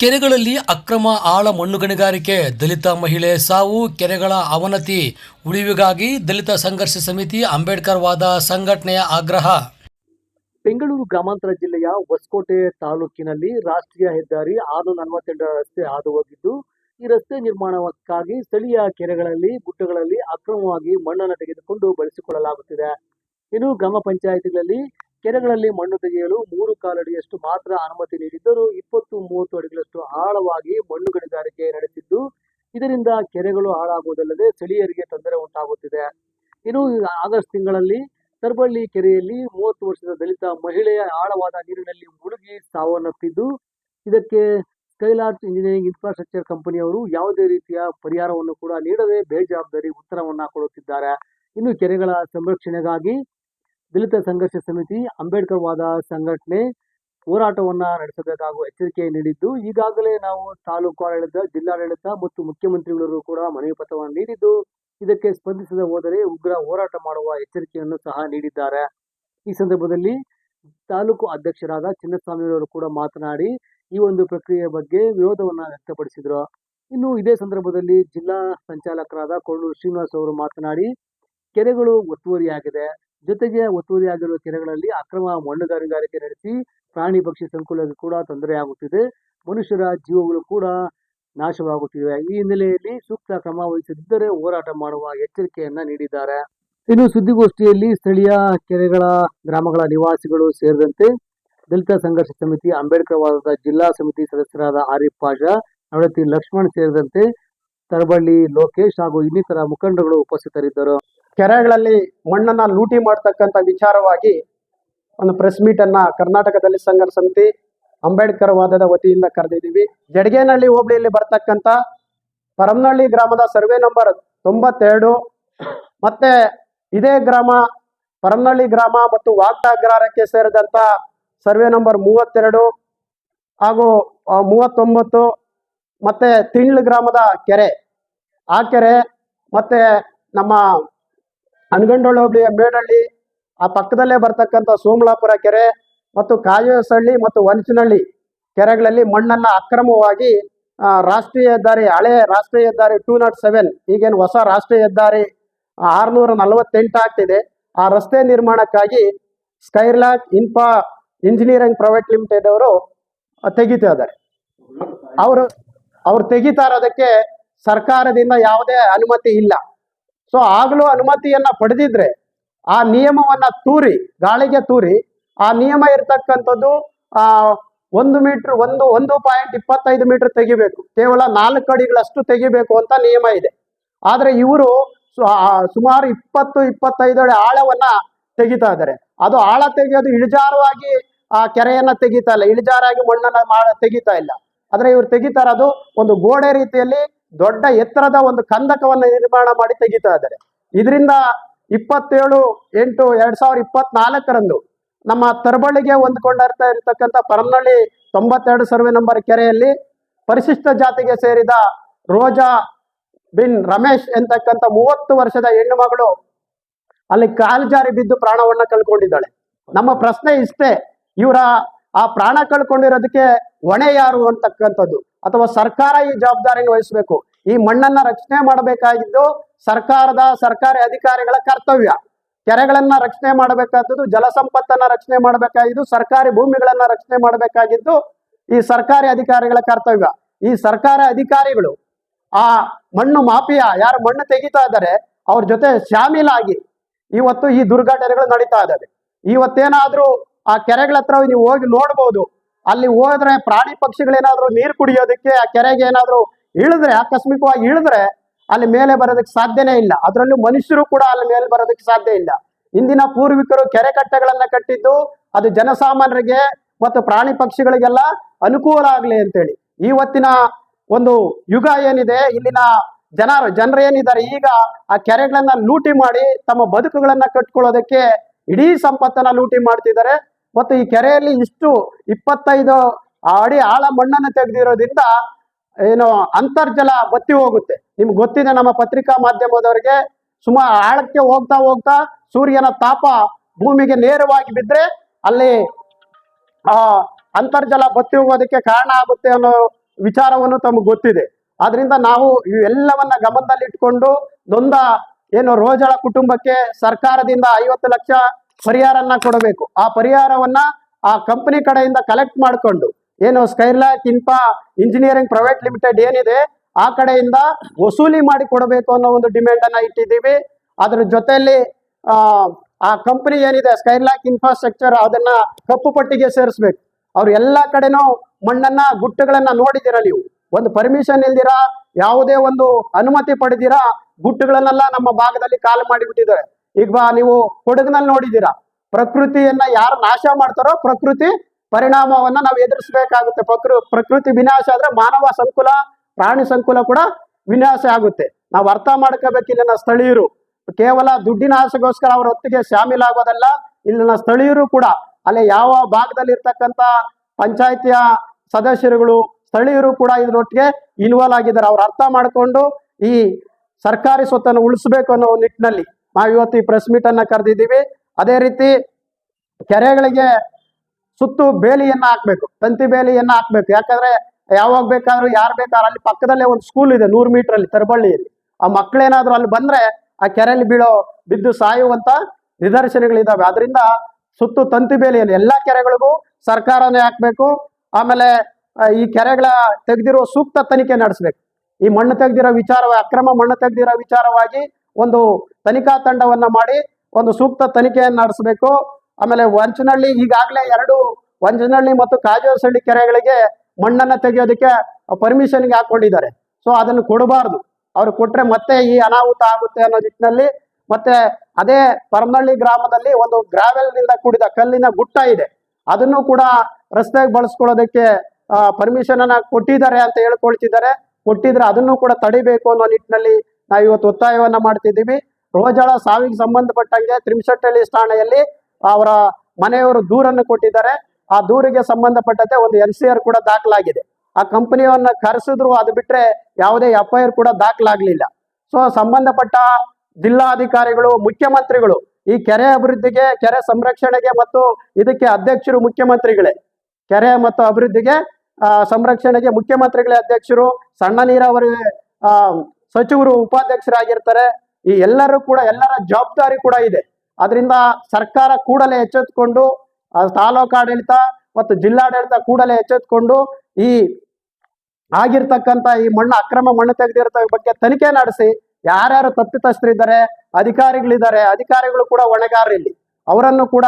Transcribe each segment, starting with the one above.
ಕೆರೆಗಳಲ್ಲಿ ಅಕ್ರಮ ಆಳ ಮಣ್ಣು ಗಣಿಗಾರಿಕೆ, ದಲಿತ ಮಹಿಳೆ ಸಾವು, ಕೆರೆಗಳ ಅವನತಿ, ಉಳಿವಿಗಾಗಿ ದಲಿತ ಸಂಘರ್ಷ ಸಮಿತಿ ಅಂಬೇಡ್ಕರ್ ವಾದ ಸಂಘಟನೆಯ ಆಗ್ರಹ. ಬೆಂಗಳೂರು ಗ್ರಾಮಾಂತರ ಜಿಲ್ಲೆಯ ಹೊಸಕೋಟೆ ತಾಲೂಕಿನಲ್ಲಿ ರಾಷ್ಟ್ರೀಯ ಹೆದ್ದಾರಿ ಆರು ನಲವತ್ತೆಂಟರ ರಸ್ತೆ ಹಾದು ಹೋಗಿದ್ದು, ಈ ರಸ್ತೆ ನಿರ್ಮಾಣಕ್ಕಾಗಿ ಸ್ಥಳೀಯ ಕೆರೆಗಳಲ್ಲಿ, ಗುಡ್ಡಗಳಲ್ಲಿ ಅಕ್ರಮವಾಗಿ ಮಣ್ಣನ್ನು ತೆಗೆದುಕೊಂಡು ಬಳಸಿಕೊಳ್ಳಲಾಗುತ್ತಿದೆ. ಇನ್ನು ಗ್ರಾಮ ಪಂಚಾಯಿತಿಗಳಲ್ಲಿ ಕೆರೆಗಳಲ್ಲಿ ಮಣ್ಣು ತೆಗೆಯಲು ಮೂರು ಕಾಲಡಿಯಷ್ಟು ಮಾತ್ರ ಅನುಮತಿ ನೀಡಿದ್ದರೂ ಇಪ್ಪತ್ತು ಮೂವತ್ತು ಅಡಿಗಳಷ್ಟು ಆಳವಾಗಿ ಮಣ್ಣು ಗಣಿಗಾರಿಕೆ ನಡೆಸಿದ್ದು, ಇದರಿಂದ ಕೆರೆಗಳು ಹಾಳಾಗುವುದಲ್ಲದೆ ಸ್ಥಳೀಯರಿಗೆ ತೊಂದರೆ ಉಂಟಾಗುತ್ತಿದೆ. ಇನ್ನು ಆಗಸ್ಟ್ ತಿಂಗಳಲ್ಲಿ ತರಬಳ್ಳಿ ಕೆರೆಯಲ್ಲಿ ಮೂವತ್ತು ವರ್ಷದ ದಲಿತ ಮಹಿಳೆಯ ಆಳವಾದ ನೀರಿನಲ್ಲಿ ಮುಳುಗಿ ಸಾವನ್ನಪ್ಪಿದ್ದು, ಇದಕ್ಕೆ ಸ್ಕೈಲಾರ್ಕ್ ಇಂಜಿನಿಯರಿಂಗ್ ಇನ್ಫ್ರಾಸ್ಟ್ರಕ್ಚರ್ ಕಂಪನಿಯವರು ಯಾವುದೇ ರೀತಿಯ ಪರಿಹಾರವನ್ನು ಕೂಡ ನೀಡದೆ ಬೇಜವಾಬ್ದಾರಿ ಉತ್ತರವನ್ನ ಕೊಡುತ್ತಿದ್ದಾರೆ. ಇನ್ನು ಕೆರೆಗಳ ಸಂರಕ್ಷಣೆಗಾಗಿ ದಲಿತ ಸಂಘರ್ಷ ಸಮಿತಿ ಅಂಬೇಡ್ಕರ್ ವಾದ ಸಂಘಟನೆ ಹೋರಾಟವನ್ನ ನಡೆಸಬೇಕಾಗುವ ಎಚ್ಚರಿಕೆ ನೀಡಿದ್ದು, ಈಗಾಗಲೇ ನಾವು ತಾಲೂಕು ಆಡಳಿತ, ಜಿಲ್ಲಾಡಳಿತ ಮತ್ತು ಮುಖ್ಯಮಂತ್ರಿಗಳು ಕೂಡ ಮನವಿ ಪತ್ರವನ್ನು ನೀಡಿದ್ದು, ಇದಕ್ಕೆ ಸ್ಪಂದಿಸದೆ ಹೋದರೆ ಉಗ್ರ ಹೋರಾಟ ಮಾಡುವ ಎಚ್ಚರಿಕೆಯನ್ನು ಸಹ ನೀಡಿದ್ದಾರೆ. ಈ ಸಂದರ್ಭದಲ್ಲಿ ತಾಲೂಕು ಅಧ್ಯಕ್ಷರಾದ ಚಿನ್ನಸ್ವಾಮಿಯವರು ಕೂಡ ಮಾತನಾಡಿ, ಈ ಒಂದು ಪ್ರಕ್ರಿಯೆ ಬಗ್ಗೆ ವಿರೋಧವನ್ನ ವ್ಯಕ್ತಪಡಿಸಿದರು. ಇನ್ನು ಇದೇ ಸಂದರ್ಭದಲ್ಲಿ ಜಿಲ್ಲಾ ಸಂಚಾಲಕರಾದ ಕೋಣೂರು ಶ್ರೀನಿವಾಸ್ ಅವರು ಮಾತನಾಡಿ, ಕೆರೆಗಳು ಒತ್ತುವರಿಯಾಗಿದೆ. ಜೊತೆಗೆ ಒತ್ತುವರಿಯಾಗಿರುವ ಕೆರೆಗಳಲ್ಲಿ ಅಕ್ರಮ ಮಣ್ಣುಗಾರಿಗಾರಿಕೆ ನಡೆಸಿ ಪ್ರಾಣಿ ಪಕ್ಷಿ ಸಂಕುಲಕ್ಕೆ ಕೂಡ ತೊಂದರೆಯಾಗುತ್ತಿದೆ ಮನುಷ್ಯರ ಜೀವಗಳು ಕೂಡ ನಾಶವಾಗುತ್ತಿವೆ. ಈ ಹಿನ್ನೆಲೆಯಲ್ಲಿ ಸೂಕ್ತ ಕ್ರಮ ವಹಿಸದಿದ್ದರೆ ಹೋರಾಟ ಮಾಡುವ ಎಚ್ಚರಿಕೆಯನ್ನ ನೀಡಿದ್ದಾರೆ. ಇನ್ನು ಸುದ್ದಿಗೋಷ್ಠಿಯಲ್ಲಿ ಸ್ಥಳೀಯ ಕೆರೆಗಳ ಗ್ರಾಮಗಳ ನಿವಾಸಿಗಳು ಸೇರಿದಂತೆ ದಲಿತ ಸಂಘರ್ಷ ಸಮಿತಿ, ಅಂಬೇಡ್ಕರ್ ವಾದದ ಜಿಲ್ಲಾ ಸಮಿತಿ ಸದಸ್ಯರಾದ ಆರಿಫ್ ಪಾಷಾ ನವಳತಿ ಲಕ್ಷ್ಮಣ್ ಸೇರಿದಂತೆ ತರಬಳ್ಳಿ ಲೋಕೇಶ್ ಹಾಗೂ ಇನ್ನಿತರ ಮುಖಂಡಗಳು ಉಪಸ್ಥಿತರಿದ್ದರು. ಕೆರೆಗಳಲ್ಲಿ ಮಣ್ಣನ್ನ ಲೂಟಿ ಮಾಡ್ತಕ್ಕಂಥ ವಿಚಾರವಾಗಿ ಒಂದು ಪ್ರೆಸ್ ಮೀಟ್ ಅನ್ನ ಕರ್ನಾಟಕ ದಲಿತ ಸಂಘರ್ಷ ಸಮಿತಿ ಅಂಬೇಡ್ಕರ್ ವಾದದ ವತಿಯಿಂದ ಕರೆದಿದ್ದೀವಿ. ಜಡಗೇನಹಳ್ಳಿ ಹೋಬಳಿಯಲ್ಲಿ ಬರ್ತಕ್ಕಂಥ ಪರಮನಹಳ್ಳಿ ಗ್ರಾಮದ ಸರ್ವೆ ನಂಬರ್ ತೊಂಬತ್ತೆರಡು. ಮತ್ತೆ ಇದೇ ಗ್ರಾಮ, ಪರಮನಹಳ್ಳಿ ಗ್ರಾಮ ಮತ್ತು ಅಗ್ರಹಾರಕ್ಕೆ ಸೇರಿದಂತ ಸರ್ವೆ ನಂಬರ್ ಮೂವತ್ತೆರಡು ಹಾಗೂ ಮೂವತ್ತೊಂಬತ್ತು ಮತ್ತೆ ತಿಂಡ್ಲು ಗ್ರಾಮದ ಕೆರೆ. ಆ ಕೆರೆ ಮತ್ತೆ ನಮ್ಮ ಅನಗಂಡೋಳ ಹೋಬಳಿಯ ಮೇಡಹಳ್ಳಿ ಆ ಪಕ್ಕದಲ್ಲೇ ಬರ್ತಕ್ಕಂಥ ಸೋಮಲಾಪುರ ಕೆರೆ ಮತ್ತು ಕಾಯಸಹಳ್ಳಿ ಮತ್ತು ವಂಚನಹಳ್ಳಿ ಕೆರೆಗಳಲ್ಲಿ ಮಣ್ಣನ್ನ ಅಕ್ರಮವಾಗಿ ರಾಷ್ಟ್ರೀಯ ಹೆದ್ದಾರಿ, ಹಳೆ ರಾಷ್ಟ್ರೀಯ ಹೆದ್ದಾರಿ ಟೂ ನಾಟ್ ಸೆವೆನ್, ಈಗೇನು ಹೊಸ ರಾಷ್ಟ್ರೀಯ ಹೆದ್ದಾರಿ ಆರುನೂರ ನಲವತ್ತೆಂಟು ಆಗ್ತಿದೆ. ಆ ರಸ್ತೆ ನಿರ್ಮಾಣಕ್ಕಾಗಿ Skylark infra engineering private limited ಅವರು ತೆಗಿತಾ ಇದ್ದಾರೆ ಅವರು, ಅವ್ರು ತೆಗಿತಾ ಇರೋದಕ್ಕೆ ಸರ್ಕಾರದಿಂದ ಯಾವುದೇ ಅನುಮತಿ ಇಲ್ಲ. ಸೊ ಆಗಲೂ ಅನುಮತಿಯನ್ನ ಪಡೆದಿದ್ರೆ, ಆ ನಿಯಮವನ್ನ ತೂರಿ, ಗಾಳಿಗೆ ತೂರಿ, ಆ ನಿಯಮ ಇರ್ತಕ್ಕಂಥದ್ದು, ಆ, ಒಂದು ಮೀಟರ್, ಒಂದು ಒಂದು ಪಾಯಿಂಟ್ ಇಪ್ಪತ್ತೈದು ಮೀಟರ್ ತೆಗಿಬೇಕು. ಕೇವಲ ನಾಲ್ಕು ಅಡಿಗಳಷ್ಟು ತೆಗಿಬೇಕು ಅಂತ ನಿಯಮ ಇದೆ. ಆದ್ರೆ ಇವರು ಸುಮಾರು ಇಪ್ಪತ್ತು, ಇಪ್ಪತ್ತೈದು ಅಡಿ ಆಳವನ್ನ ತೆಗಿತಾ ಇದ್ದಾರೆ. ಅದು ಆಳ ತೆಗೆಯೋದು ಇಳಿಜಾರವಾಗಿ, ಆ, ಕೆರೆಯನ್ನ ತೆಗಿತಾ ಇಲ್ಲ. ಇಳಿಜಾರಾಗಿ ಮಣ್ಣನ್ನ ತೆಗಿತಾ ಇಲ್ಲ. ಆದ್ರೆ ಇವ್ರು ತೆಗಿತಾ ಇರೋದು ಒಂದು ಗೋಡೆ ರೀತಿಯಲ್ಲಿ ದೊಡ್ಡ ಎತ್ತರದ ಒಂದು ಕಂದಕವನ್ನು ನಿರ್ಮಾಣ ಮಾಡಿ ತೆಗಿತಾ ಇದ್ದಾರೆ. ಇದರಿಂದ ಇಪ್ಪತ್ತೇಳು ಎಂಟು ಎರಡ್ ಸಾವಿರದ ಇಪ್ಪತ್ನಾಲ್ಕರಂದು ನಮ್ಮ ತರಬಳ್ಳಿಗೆ ಹೊಂದಿಕೊಂಡಿರ್ತಾ ಇರತಕ್ಕಂಥ ಪರಮನಹಳ್ಳಿ ತೊಂಬತ್ತೆರಡು ಸರ್ವೆ ನಂಬರ್ ಕೆರೆಯಲ್ಲಿ ಪರಿಶಿಷ್ಟ ಜಾತಿಗೆ ಸೇರಿದ ರೋಜಾ ಬಿನ್ ರಮೇಶ್ ಎಂತಕ್ಕಂಥ ಮೂವತ್ತು ವರ್ಷದ ಹೆಣ್ಣು ಮಗಳು ಅಲ್ಲಿ ಕಾಲು ಜಾರಿ ಬಿದ್ದು ಪ್ರಾಣವನ್ನ ಕಳ್ಕೊಂಡಿದ್ದಾಳೆ. ನಮ್ಮ ಪ್ರಶ್ನೆ ಇಷ್ಟೇ, ಇವರ ಆ ಪ್ರಾಣ ಕಳ್ಕೊಂಡಿರೋದಕ್ಕೆ ಹೊಣೆ ಯಾರು ಅಂತಕ್ಕಂಥದ್ದು? ಅಥವಾ ಸರ್ಕಾರ ಈ ಜವಾಬ್ದಾರಿಯನ್ನು ವಹಿಸಬೇಕು? ಈ ಮಣ್ಣನ್ನ ರಕ್ಷಣೆ ಮಾಡಬೇಕಾಗಿದ್ದು ಸರ್ಕಾರದ, ಸರ್ಕಾರಿ ಅಧಿಕಾರಿಗಳ ಕರ್ತವ್ಯ. ಕೆರೆಗಳನ್ನ ರಕ್ಷಣೆ ಮಾಡಬೇಕಾದದ್ದು ಜಲಸಂಪತ್ತನ್ನ ರಕ್ಷಣೆ ಮಾಡಬೇಕಾಗಿದ್ದು, ಸರ್ಕಾರಿ ಭೂಮಿಗಳನ್ನ ರಕ್ಷಣೆ ಮಾಡಬೇಕಾಗಿದ್ದು ಈ ಸರ್ಕಾರಿ ಅಧಿಕಾರಿಗಳ ಕರ್ತವ್ಯ. ಈ ಸರ್ಕಾರಿ ಅಧಿಕಾರಿಗಳು, ಆ ಮಣ್ಣು ಮಾಫಿಯಾ, ಯಾರು ಮಣ್ಣು ತೆಗಿತಾ ಇದ್ದಾರೆ, ಅವ್ರ ಜೊತೆ ಶಾಮೀಲಾಗಿ ಇವತ್ತು ಈ ದುರ್ಘಟನೆಗಳು ನಡೀತಾ ಇದ್ದಾವೆ. ಇವತ್ತೇನಾದ್ರೂ ಆ ಕೆರೆಗಳ ಹತ್ರ ನೀವು ಹೋಗಿ ನೋಡ್ಬೋದು. ಅಲ್ಲಿ ಹೋದ್ರೆ ಪ್ರಾಣಿ ಪಕ್ಷಿಗಳೇನಾದ್ರೂ ನೀರು ಕುಡಿಯೋದಕ್ಕೆ ಆ ಕೆರೆಗೆ ಏನಾದ್ರೂ ಇಳಿದ್ರೆ, ಆಕಸ್ಮಿಕವಾಗಿ ಇಳಿದ್ರೆ ಅಲ್ಲಿ ಮೇಲೆ ಬರೋದಕ್ಕೆ ಸಾಧ್ಯನೇ ಇಲ್ಲ. ಅದರಲ್ಲೂ ಮನುಷ್ಯರು ಕೂಡ ಅಲ್ಲಿ ಮೇಲೆ ಬರೋದಕ್ಕೆ ಸಾಧ್ಯ ಇಲ್ಲ. ಇಂದಿನ ಪೂರ್ವಿಕರು ಕೆರೆ ಕಟ್ಟೆಗಳನ್ನ ಕಟ್ಟಿದ್ದು ಅದು ಜನಸಾಮಾನ್ಯರಿಗೆ ಮತ್ತು ಪ್ರಾಣಿ ಪಕ್ಷಿಗಳಿಗೆಲ್ಲ ಅನುಕೂಲ ಆಗ್ಲಿ ಅಂತೇಳಿ. ಇವತ್ತಿನ ಒಂದು ಯುಗ ಏನಿದೆ, ಇಲ್ಲಿನ ಜನರು ಜನರು ಏನಿದ್ದಾರೆ, ಈಗ ಆ ಕೆರೆಗಳನ್ನ ಲೂಟಿ ಮಾಡಿ ತಮ್ಮ ಬದುಕುಗಳನ್ನ ಕಟ್ಕೊಳ್ಳೋದಕ್ಕೆ ಇಡೀ ಸಂಪತ್ತನ್ನ ಲೂಟಿ ಮಾಡ್ತಿದ್ದಾರೆ. ಮತ್ತು ಈ ಕೆರೆಯಲ್ಲಿ ಇಷ್ಟು ಇಪ್ಪತ್ತೈದು ಅಡಿ ಆಳ ಮಣ್ಣನ್ನು ತೆಗೆದಿರೋದ್ರಿಂದ ಏನು ಅಂತರ್ಜಲ ಬತ್ತಿ ಹೋಗುತ್ತೆ. ನಿಮ್ಗೆ ಗೊತ್ತಿದೆ ನಮ್ಮ ಪತ್ರಿಕಾ ಮಾಧ್ಯಮದವರಿಗೆ ಸುಮಾರು ಆಳಕ್ಕೆ ಹೋಗ್ತಾ ಹೋಗ್ತಾ ಸೂರ್ಯನ ತಾಪ ಭೂಮಿಗೆ ನೇರವಾಗಿ ಬಿದ್ದರೆ ಅಲ್ಲಿ ಆ ಅಂತರ್ಜಲ ಬತ್ತಿ ಹೋಗೋದಕ್ಕೆ ಕಾರಣ ಆಗುತ್ತೆ ಅನ್ನೋ ವಿಚಾರವನ್ನು ತಮಗೆ ಗೊತ್ತಿದೆ. ಆದ್ರಿಂದ ನಾವು ಇವೆಲ್ಲವನ್ನ ಗಮನದಲ್ಲಿಟ್ಕೊಂಡು ನೊಂದ ಏನು ರೋಜಳ ಕುಟುಂಬಕ್ಕೆ ಸರ್ಕಾರದಿಂದ ಐವತ್ತು ಲಕ್ಷ ಪರಿಹಾರನ್ನ ಕೊಡಬೇಕು. ಆ ಪರಿಹಾರವನ್ನ ಆ ಕಂಪನಿ ಕಡೆಯಿಂದ ಕಲೆಕ್ಟ್ ಮಾಡಿಕೊಂಡು, ಏನು Skylark infra engineering private limited ಏನಿದೆ, ಆ ಕಡೆಯಿಂದ ವಸೂಲಿ ಮಾಡಿ ಕೊಡಬೇಕು ಅನ್ನೋ ಒಂದು ಡಿಮ್ಯಾಂಡ್ ಅನ್ನ ಇಟ್ಟಿದ್ದೀವಿ. ಅದ್ರ ಜೊತೆಯಲ್ಲಿ, ಆ ಆ ಕಂಪನಿ ಏನಿದೆ ಸ್ಕೈರ್ಲಾಕ್ ಇನ್ಫ್ರಾಸ್ಟ್ರಕ್ಚರ್ ಅದನ್ನ ಕಪ್ಪು ಪಟ್ಟಿಗೆ ಸೇರಿಸ್ಬೇಕು. ಅವ್ರು ಎಲ್ಲಾ ಕಡೆನೂ ಮಣ್ಣನ್ನ, ಗುಟ್ಟುಗಳನ್ನ ನೋಡಿದ್ದೀರಾ ನೀವು? ಒಂದು ಪರ್ಮಿಷನ್ ಇಲ್ದಿರಾ? ಯಾವುದೇ ಒಂದು ಅನುಮತಿ ಪಡೆದಿರಾ? ಗುಟ್ಟುಗಳನ್ನೆಲ್ಲ ನಮ್ಮ ಭಾಗದಲ್ಲಿ ಕಾಲು ಮಾಡಿಬಿಟ್ಟಿದ್ದಾರೆ. ಈಗ ಬಾ, ನೀವು ಕೊಡಗಿನಲ್ಲಿ ನೋಡಿದ್ದೀರಾ, ಪ್ರಕೃತಿಯನ್ನ ಯಾರು ನಾಶ ಮಾಡ್ತಾರೋ ಪ್ರಕೃತಿ ಪರಿಣಾಮವನ್ನ ನಾವು ಎದುರಿಸಬೇಕಾಗುತ್ತೆ. ಪ್ರಕೃ, ಪ್ರಕೃತಿ ವಿನಾಶ ಆದ್ರೆ ಮಾನವ ಸಂಕುಲ, ಪ್ರಾಣಿ ಸಂಕುಲ ಕೂಡ ವಿನಾಶ ಆಗುತ್ತೆ. ನಾವು ಅರ್ಥ ಮಾಡ್ಕೋಬೇಕು ಇಲ್ಲಿನ ಸ್ಥಳೀಯರು. ಕೇವಲ ದುಡ್ಡಿನ ಆಸೆಗೋಸ್ಕರ ಅವರ ಹೊತ್ತಿಗೆ ಶಾಮೀಲಾಗೋದಲ್ಲ ಇಲ್ಲಿನ ಸ್ಥಳೀಯರು ಕೂಡ. ಅಲ್ಲಿ ಯಾವ ಭಾಗದಲ್ಲಿ ಇರ್ತಕ್ಕಂತ ಪಂಚಾಯತಿಯ ಸದಸ್ಯರುಗಳು, ಸ್ಥಳೀಯರು ಕೂಡ ಇದ್ರೊಟ್ಟಿಗೆ ಇನ್ವಾಲ್ವ್ ಆಗಿದ್ದಾರೆ. ಅವ್ರು ಅರ್ಥ ಮಾಡಿಕೊಂಡು ಈ ಸರ್ಕಾರಿ ಸ್ವತ್ತನ್ನು ಉಳಿಸ್ಬೇಕು ಅನ್ನೋ ನಿಟ್ಟಿನಲ್ಲಿ ನಾವು ಇವತ್ತು ಈ ಪ್ರೆಸ್ ಮೀಟ್ ಅನ್ನ ಕರೆದಿದ್ದೀವಿ. ಅದೇ ರೀತಿ ಕೆರೆಗಳಿಗೆ ಸುತ್ತು ಬೇಲಿಯನ್ನ ಹಾಕ್ಬೇಕು, ತಂತಿ ಬೇಲಿಯನ್ನ ಹಾಕ್ಬೇಕು. ಯಾಕಂದ್ರೆ ಯಾವಾಗ ಬೇಕಾದ್ರೂ, ಯಾರು ಬೇಕಾದ್ರೂ, ಅಲ್ಲಿ ಪಕ್ಕದಲ್ಲೇ ಒಂದು ಸ್ಕೂಲ್ ಇದೆ ನೂರು ಮೀಟರ್ ಅಲ್ಲಿ, ತರಬಳ್ಳಿಯಲ್ಲಿ. ಆ ಮಕ್ಕಳೇನಾದ್ರೂ ಅಲ್ಲಿ ಬಂದ್ರೆ ಆ ಕೆರೆಯಲ್ಲಿ ಬೀಳೋ, ಬಿದ್ದು ಸಾಯುವಂತ ನಿದರ್ಶನಗಳಿದ್ದಾವೆ ಅದರಿಂದ ಸುತ್ತು ತಂತಿ ಬೇಲಿಯನ್ನು ಎಲ್ಲಾ ಕೆರೆಗಳಿಗೂ ಸರ್ಕಾರನೇ ಹಾಕ್ಬೇಕು. ಆಮೇಲೆ ಈ ಕೆರೆಗಳ ತೆಗೆದಿರೋ ಸೂಕ್ತ ತನಿಖೆ ನಡೆಸ್ಬೇಕು. ಈ ಮಣ್ಣು ತೆಗೆದಿರೋ ವಿಚಾರ ಅಕ್ರಮ ಮಣ್ಣು ತೆಗೆದಿರೋ ವಿಚಾರವಾಗಿ ಒಂದು ತನಿಖಾ ತಂಡವನ್ನ ಮಾಡಿ ಒಂದು ಸೂಕ್ತ ತನಿಖೆಯನ್ನು ನಡೆಸಬೇಕು. ಆಮೇಲೆ ವಂಚನಹಳ್ಳಿ ಈಗಾಗಲೇ ಎರಡು ವಂಚನಹಳ್ಳಿ ಮತ್ತು ಕಾಜೋಸಳ್ಳಿ ಕೆರೆಗಳಿಗೆ ಮಣ್ಣನ್ನು ತೆಗೆಯೋದಕ್ಕೆ ಪರ್ಮಿಷನ್ಗೆ ಹಾಕೊಂಡಿದ್ದಾರೆ. ಸೊ ಅದನ್ನು ಕೊಡಬಾರ್ದು. ಅವ್ರು ಕೊಟ್ಟರೆ ಮತ್ತೆ ಈ ಅನಾಹುತ ಆಗುತ್ತೆ ಅನ್ನೋ ನಿಟ್ಟಿನಲ್ಲಿ ಮತ್ತೆ ಅದೇ ಪರಮನಹಳ್ಳಿ ಗ್ರಾಮದಲ್ಲಿ ಒಂದು ಗ್ರಾವೆಲ್ನಿಂದ ಕೂಡಿದ ಕಲ್ಲಿನ ಗುಟ್ಟ ಇದೆ. ಅದನ್ನು ಕೂಡ ರಸ್ತೆಗೆ ಬಳಸ್ಕೊಳ್ಳೋದಕ್ಕೆ ಪರ್ಮಿಷನ್ ಅನ್ನ ಕೊಟ್ಟಿದ್ದಾರೆ ಅಂತ ಹೇಳ್ಕೊಳ್ತಿದ್ದಾರೆ. ಕೊಟ್ಟಿದ್ರೆ ಅದನ್ನು ಕೂಡ ತಡಿಬೇಕು ಅನ್ನೋ ನಿಟ್ಟಿನಲ್ಲಿ ನಾವು ಇವತ್ತು ಒತ್ತಾಯವನ್ನ ಮಾಡ್ತಿದ್ದೀವಿ. ರೋಜಾಳ ಸಾವಿಗೆ ಸಂಬಂಧಪಟ್ಟಂಗೆ ತ್ರಿಮಶೆಟ್ಟಳ್ಳಿ ಠಾಣೆಯಲ್ಲಿ ಅವರ ಮನೆಯವರು ದೂರನ್ನು ಕೊಟ್ಟಿದ್ದಾರೆ. ಆ ದೂರಿಗೆ ಸಂಬಂಧಪಟ್ಟಂತೆ ಒಂದು ಎನ್ ಸಿ ಆರ್ ಕೂಡ ದಾಖಲಾಗಿದೆ. ಆ ಕಂಪನಿಯವನ್ನ ಕರೆಸಿದ್ರು, ಅದು ಬಿಟ್ರೆ ಯಾವುದೇ ಎಫ್ ಕೂಡ ದಾಖಲಾಗ್ಲಿಲ್ಲ. ಸೊ ಸಂಬಂಧಪಟ್ಟ ಜಿಲ್ಲಾಧಿಕಾರಿಗಳು, ಮುಖ್ಯಮಂತ್ರಿಗಳು, ಈ ಕೆರೆ ಅಭಿವೃದ್ಧಿಗೆ, ಕೆರೆ ಸಂರಕ್ಷಣೆಗೆ ಮತ್ತು ಇದಕ್ಕೆ ಅಧ್ಯಕ್ಷರು ಮುಖ್ಯಮಂತ್ರಿಗಳೇ, ಕೆರೆ ಮತ್ತು ಅಭಿವೃದ್ಧಿಗೆ ಸಂರಕ್ಷಣೆಗೆ ಮುಖ್ಯಮಂತ್ರಿಗಳೇ ಅಧ್ಯಕ್ಷರು, ಸಣ್ಣ ನೀರಾವರಿ ಸಚಿವರು ಉಪಾಧ್ಯಕ್ಷರಾಗಿರ್ತಾರೆ. ಈ ಎಲ್ಲರೂ ಕೂಡ ಎಲ್ಲರ ಜವಾಬ್ದಾರಿ ಕೂಡ ಇದೆ. ಅದರಿಂದ ಸರ್ಕಾರ ಕೂಡಲೇ ಎಚ್ಚೆತ್ಕೊಂಡು ತಾಲೂಕು ಆಡಳಿತ ಮತ್ತು ಜಿಲ್ಲಾಡಳಿತ ಕೂಡಲೇ ಎಚ್ಚೆತ್ಕೊಂಡು ಈ ಆಗಿರ್ತಕ್ಕಂಥ ಈ ಮಣ್ಣು, ಅಕ್ರಮ ಮಣ್ಣು ತೆಗೆದಿರೋ ಬಗ್ಗೆ ತನಿಖೆ ನಡೆಸಿ, ಯಾರ್ಯಾರು ತಪ್ಪಿತಸ್ಥರಿದ್ದಾರೆ, ಅಧಿಕಾರಿಗಳಿದ್ದಾರೆ, ಅಧಿಕಾರಿಗಳು ಕೂಡ ಹೊಣೆಗಾರರಿಲ್ಲಿ. ಅವರನ್ನು ಕೂಡ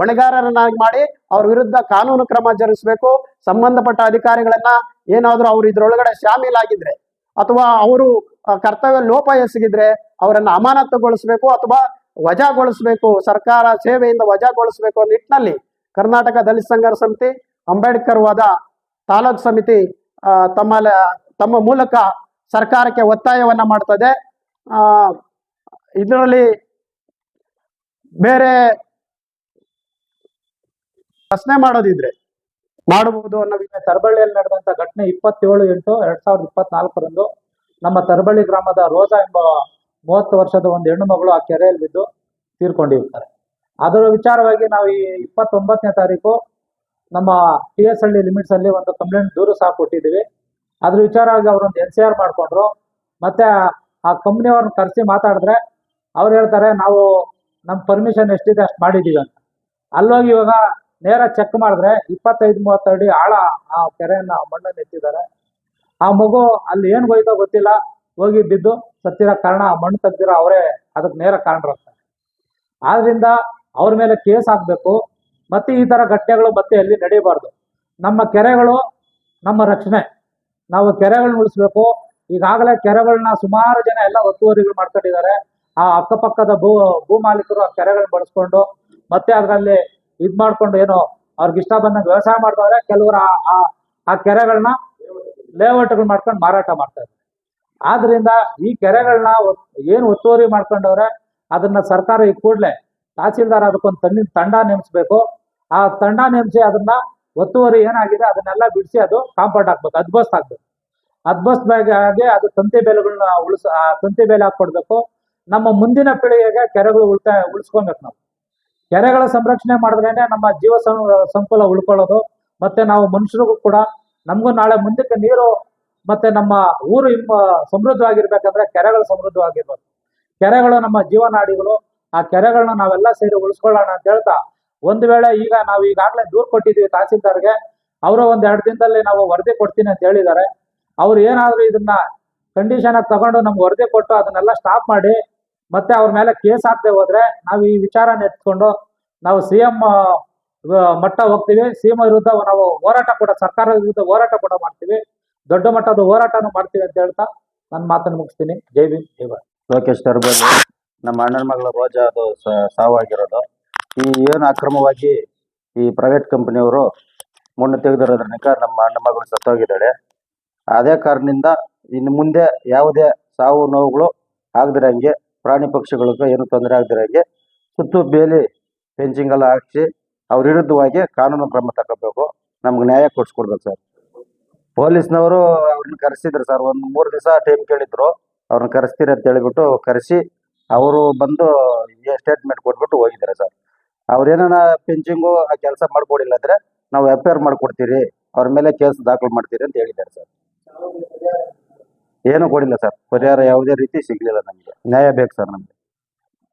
ಹೊಣೆಗಾರರನ್ನಾಗಿ ಮಾಡಿ ಅವ್ರ ವಿರುದ್ಧ ಕಾನೂನು ಕ್ರಮ ಜರುಗಿಸಬೇಕು. ಸಂಬಂಧಪಟ್ಟ ಅಧಿಕಾರಿಗಳನ್ನ ಏನಾದ್ರೂ ಅವ್ರು ಇದ್ರೊಳಗಡೆ ಶಾಮೀಲಾಗಿದ್ರೆ ಅಥವಾ ಅವರು ಕರ್ತವ್ಯ ಲೋಪ ಎಸಗಿದ್ರೆ ಅವರನ್ನು ಅಮಾನತುಗೊಳಿಸಬೇಕು ಅಥವಾ ವಜಾಗೊಳಿಸಬೇಕು, ಸರ್ಕಾರ ಸೇವೆಯಿಂದ ವಜಾಗೊಳಿಸಬೇಕು ಅನ್ನೋ ನಿಟ್ಟಿನಲ್ಲಿ ಕರ್ನಾಟಕ ದಲಿತ ಸಂಘರ್ಷ ಸಮಿತಿ, ಅಂಬೇಡ್ಕರ್ ವಾದ ತಾಲೂಕು ಸಮಿತಿ ತಮ್ಮ ತಮ್ಮ ಮೂಲಕ ಸರ್ಕಾರಕ್ಕೆ ಒತ್ತಾಯವನ್ನ ಮಾಡ್ತದೆ ಇದರಲ್ಲಿ ಬೇರೆ ಪ್ರಶ್ನೆ ಮಾಡೋದಿದ್ರೆ ಮಾಡಬಹುದು ಅನ್ನೋ ವಿಚಾರ ತರಬಳ್ಳಿಯಲ್ಲಿ ನಡೆದಂತ ಘಟನೆ ಇಪ್ಪತ್ತೇಳು ಎಂಟು ಎರಡ್ ಸಾವಿರದ ಇಪ್ಪತ್ನಾಲ್ಕರಂದು ನಮ್ಮ ತರಬಳ್ಳಿ ಗ್ರಾಮದ ರೋಜಾ ಎಂಬ ಮೂವತ್ತು ವರ್ಷದ ಒಂದು ಹೆಣ್ಣು ಮಗಳು ಆ ಕೆರೆಯಲ್ಲಿ ಬಿದ್ದು ತೀರ್ಕೊಂಡಿರ್ತಾರೆ. ಅದರ ವಿಚಾರವಾಗಿ ನಾವು ಈ ಇಪ್ಪತ್ತೊಂಬತ್ತನೇ ತಾರೀಕು ನಮ್ಮ ಟಿ ಎಸ್ ಹಳ್ಳಿ ಲಿಮಿಟ್ಸ್ ಅಲ್ಲಿ ಒಂದು ಕಂಪ್ಲೇಂಟ್ ದೂರು ಸಹ ಕೊಟ್ಟಿದ್ದೀವಿ. ಅದ್ರ ವಿಚಾರವಾಗಿ ಅವರೊಂದು ಎನ್ ಸಿ ಆರ್ ಮಾಡ್ಕೊಂಡ್ರು. ಮತ್ತೆ ಆ- ಕಂಪ್ನಿಯವ್ರನ್ನ ಕರೆಸಿ ಮಾತಾಡಿದ್ರೆ ಅವ್ರು ಹೇಳ್ತಾರೆ, ನಾವು ನಮ್ಮ ಪರ್ಮಿಷನ್ ಎಷ್ಟಿದೆ ಅಷ್ಟು ಮಾಡಿದ್ದೀವಿ ಅಂತ. ಅಲ್ಲೋಗಿ ಇವಾಗ ನೇರ ಚೆಕ್ ಮಾಡಿದ್ರೆ ಇಪ್ಪತ್ತೈದು ಮೂವತ್ತು ಅಡಿ ಆಳ ಆ ಕೆರೆಯನ್ನ ಮಣ್ಣನ್ನು ಎತ್ತಿದ್ದಾರೆ ಆ ಮಗು ಅಲ್ಲಿ ಏನ್ ಹೋಯ್ತೋ ಗೊತ್ತಿಲ್ಲ. ಹೋಗಿ ಬಿದ್ದು ಸತ್ತಿರೋ ಕಾರಣ ಆ ಮಣ್ಣು ತೆಗ್ದಿರೋ ಅವರೇ ಅದಕ್ಕೆ ನೇರ ಕಾರಣರಾಗ್ತಾರೆ. ಆದ್ರಿಂದ ಅವ್ರ ಮೇಲೆ ಕೇಸ್ ಹಾಕ್ಬೇಕು. ಮತ್ತೆ ಈ ತರ ಘಟನೆಗಳು ಮತ್ತೆ ಅಲ್ಲಿ ನಡೀಬಾರ್ದು. ನಮ್ಮ ಕೆರೆಗಳು ನಮ್ಮ ರಕ್ಷಣೆ. ನಾವು ಕೆರೆಗಳನ್ನ ಉಳಿಸ್ಬೇಕು. ಈಗಾಗಲೇ ಕೆರೆಗಳನ್ನ ಸುಮಾರು ಜನ ಎಲ್ಲ ಒತ್ತುವರಿಗಳು ಮಾಡ್ಕೊಂಡಿದ್ದಾರೆ. ಆ ಅಕ್ಕಪಕ್ಕದ ಭೂ ಭೂ ಮಾಲೀಕರು ಆ ಕೆರೆಗಳನ್ನ ಬಳಸ್ಕೊಂಡು ಮತ್ತೆ ಅದರಲ್ಲಿ ಇದ್ ಮಾಡ್ಕೊಂಡು ಏನೋ ಅವ್ರಿಗೆ ಇಷ್ಟ ಬಂದಂಗೆ ವ್ಯವಸಾಯ ಮಾಡ್ತಾರೆ ಕೆಲವರು ಆ- ಆ ಕೆರೆಗಳನ್ನ ಲೇಔಟ್ಗಳು ಮಾಡ್ಕೊಂಡು ಮಾರಾಟ ಮಾಡ್ತಾ ಇದ್ದಾರೆ. ಆದ್ರಿಂದ ಈ ಕೆರೆಗಳನ್ನ ಏನು ಒತ್ತುವರಿ ಮಾಡ್ಕೊಂಡವ್ರೆ, ಅದನ್ನ ಸರ್ಕಾರ ಈ ಕೂಡಲೇ ತಹಸೀಲ್ದಾರ್ ಅದಕ್ಕೊಂದು ತಣ್ಣಿನ ತಂಡ ನೇಮಿಸ್ಬೇಕು. ಆ ತಂಡ ನೇಮಿಸಿ ಅದನ್ನ ಒತ್ತುವರಿ ಏನಾಗಿದೆ ಅದನ್ನೆಲ್ಲ ಬಿಡಿಸಿ ಅದು ಕಾಂಪೌಂಡ್ ಹಾಕ್ಬೇಕು ಅದ್ಬಸ್ ಹಾಕ್ಬೇಕು. ಅದ್ಬಸ್ ಆಗಿ ಅದು ತಂತಿ ಬೇಲೆಗಳನ್ನ ಉಳಿಸ, ಆ ತಂತಿ ಬೇಲೆ ಹಾಕೊಡ್ಬೇಕು ನಮ್ಮ ಮುಂದಿನ ಪೀಳಿಗೆಗೆ ಕೆರೆಗಳು ಉಳಿತಾಯ ಉಳಿಸ್ಕೊಬೇಕು ನಾವು. ಕೆರೆಗಳ ಸಂರಕ್ಷಣೆ ಮಾಡಿದ್ರೇನೆ ನಮ್ಮ ಜೀವ ಸಂಕುಲ ಉಳ್ಕೊಳ್ಳೋದು, ಮತ್ತೆ ನಾವು ಮನುಷ್ಯರಿಗೂ ಕೂಡ ನಮಗೂ ನಾಳೆ ಮುಂದಕ್ಕೆ ನೀರು ಮತ್ತೆ ನಮ್ಮ ಊರು ಇಮ್ಮ ಸಮೃದ್ಧವಾಗಿರ್ಬೇಕಂದ್ರೆ ಕೆರೆಗಳು ಸಮೃದ್ಧವಾಗಿರ್ಬೇಕು. ಕೆರೆಗಳು ನಮ್ಮ ಜೀವನಾಡಿಗಳು, ಆ ಕೆರೆಗಳನ್ನ ನಾವೆಲ್ಲ ಸೇರಿ ಉಳಿಸ್ಕೊಳ್ಳೋಣ ಅಂತ ಹೇಳ್ತಾ, ಒಂದು ವೇಳೆ ಈಗ ನಾವು ಈಗಾಗಲೇ ದೂರು ಕೊಟ್ಟಿದ್ದೀವಿ ತಹಸೀಲ್ದಾರ್ಗೆ, ಅವರು ಒಂದ್ ಎರಡು ದಿನದಲ್ಲಿ ನಾವು ವರದಿ ಕೊಡ್ತೀನಿ ಅಂತ ಹೇಳಿದ್ದಾರೆ. ಅವ್ರು ಏನಾದ್ರು ಇದನ್ನ ಕಂಡೀಷನ್ ಆಗಿ ತಗೊಂಡು ನಮ್ಗೆ ವರದಿ ಕೊಟ್ಟು ಅದನ್ನೆಲ್ಲ ಸ್ಟಾಪ್ ಮಾಡಿ, ಮತ್ತೆ ಅವ್ರ ಮೇಲೆ ಕೇಸ್ ಹಾಕದೆ ಹೋದ್ರೆ ನಾವು ಈ ವಿಚಾರನ ಎತ್ಕೊಂಡು, ನಾವು ಸಿ ಎಂ ಮಟ್ಟ ಹೋಗ್ತೀವಿ. ಸೀಮ ವಿರುದ್ಧ ನಾವು ಹೋರಾಟ ಕೂಡ ಸರ್ಕಾರ ವಿರುದ್ಧ ಹೋರಾಟ ಕೂಡ ಮಾಡ್ತೀವಿ. ದೊಡ್ಡ ಮಟ್ಟದ ಹೋರಾಟನೂ ಮಾಡ್ತೀವಿ ಅಂತ ಹೇಳ್ತಾ ನನ್ನ ಮಾತನ್ನು ಮುಗಿಸ್ತೀನಿ. ಜೈ ಭೀಮ್, ಜೈ ಭಾರತ್. ಲೋಕೇಶ್ ಟರ್ಬಲ್ಲಿ ನಮ್ಮ ಅಣ್ಣನ ಮಗಳ ರೋಜಾ ಅದು ಸಾವಾಗಿರೋದು. ಈ ಏನು ಅಕ್ರಮವಾಗಿ ಈ ಪ್ರೈವೇಟ್ ಕಂಪನಿಯವರು ಮಣ್ಣು ತೆಗೆದಿರೋದ್ರನಿಕ ನಮ್ಮ ಅಣ್ಣ ಮಗಳು ಸತ್ತೋಗಿದ್ದಾಳೆ. ಅದೇ ಕಾರಣದಿಂದ ಇನ್ನು ಮುಂದೆ ಯಾವುದೇ ಸಾವು ನೋವುಗಳು ಆಗದಿರಂಗೆ ಪ್ರಾಣಿ ಪಕ್ಷಿಗಳಿಗೂ ಏನು ತೊಂದರೆ ಆಗದಿರಂಗೆ ಸುತ್ತು ಬೇಲಿ ಫೆಂಚಿಂಗ್ ಎಲ್ಲ ಹಾಕ್ಸಿ ಅವ್ರ ವಿರುದ್ಧವಾಗಿ ಕಾನೂನು ಕ್ರಮ ತಗೋಬೇಕು. ನಮ್ಗೆ ನ್ಯಾಯ ಕೊಡ್ಸ್ಕೊಡ್ಬೇಕು ಸರ್. ಪೊಲೀಸ್ನವರು ಅವ್ರನ್ನ ಕರೆಸಿದ್ರು ಸರ್. ಒಂದು ಮೂರು ದಿವಸ ಟೈಮ್ ಕೇಳಿದ್ರು. ಅವ್ರನ್ನ ಕರೆಸ್ತೀರಿ ಅಂತ ಹೇಳಿಬಿಟ್ಟು ಕರೆಸಿ ಅವರು ಬಂದು ಸ್ಟೇಟ್ಮೆಂಟ್ ಕೊಟ್ಬಿಟ್ಟು ಹೋಗಿದ್ದಾರೆ ಸರ್. ಅವ್ರೇನ ಪಿಂಚಿಂಗು ಆ ಕೆಲಸ ಮಾಡ್ಕೊಡಿಲ್ಲ ಅಂದ್ರೆ ನಾವು ಎಫ್ ಐ ಆರ್ ಮಾಡ್ಕೊಡ್ತೀರಿ. ಅವ್ರ ಮೇಲೆ ಕೇಸ್ ದಾಖಲು ಮಾಡ್ತೀರಿ ಅಂತ ಹೇಳಿದ್ದಾರೆ ಸರ್. ಏನು ಕೊಡಿಲ್ಲ ಸರ್. ಪರಿಹಾರ ಯಾವುದೇ ರೀತಿ ಸಿಗ್ಲಿಲ್ಲ ನಮಗೆ. ನ್ಯಾಯ ಬೇಕು ಸರ್ ನಮಗೆ.